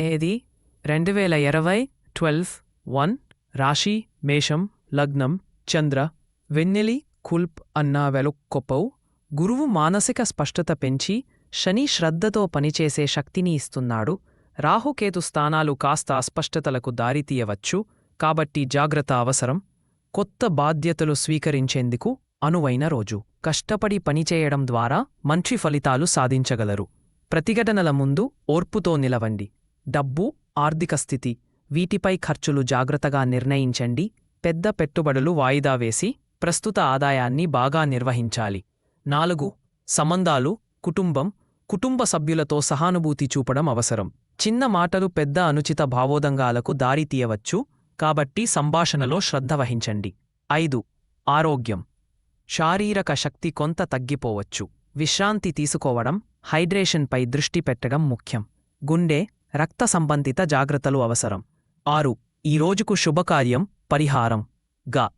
ఏది రెండు వేల ఇరవై ట్వెల్వ్ వన్ రాశి మేషం లగ్నం చంద్ర వెన్నెలి కుల్ప్ అన్న వెలుక్కొప్పవు. గురువు మానసిక స్పష్టత పెంచి శని శ్రద్ధతో పనిచేసే శక్తిని ఇస్తున్నాడు. రాహుకేతు స్థానాలు కాస్త అస్పష్టతలకు దారితీయవచ్చు. కాబట్టి జాగ్రత్త అవసరం. కొత్త బాధ్యతలు స్వీకరించేందుకు అనువైన రోజు. కష్టపడి పనిచేయడం ద్వారా మంచి ఫలితాలు సాధించగలరు. ప్రతిఘటనల ముందు ఓర్పుతో నిలవండి. డబ్బు ఆర్థిక స్థితి వీటిపై ఖర్చులు జాగ్రత్తగా నిర్ణయించండి. పెద్ద పెట్టుబడులు వాయిదా వేసి ప్రస్తుత ఆదాయాన్ని బాగా నిర్వహించాలి. నాలుగు సంబంధాలు కుటుంబం కుటుంబ సభ్యులతో సహానుభూతి చూపడం అవసరం. చిన్న మాటలు పెద్ద అనుచిత భావోదంగాలకు దారితీయవచ్చు కాబట్టి సంభాషణలో శ్రద్ధ వహించండి. ఐదు ఆరోగ్యం శారీరక శక్తి కొంత తగ్గిపోవచ్చు. విశ్రాంతి తీసుకోవడం హైడ్రేషన్పై దృష్టి పెట్టడం ముఖ్యం. గుండె రక్త సంబంధిత జాగ్రత్తలు అవసరం. ఆరు ఈ రోజుకు శుభకార్యం పరిహారం. గా.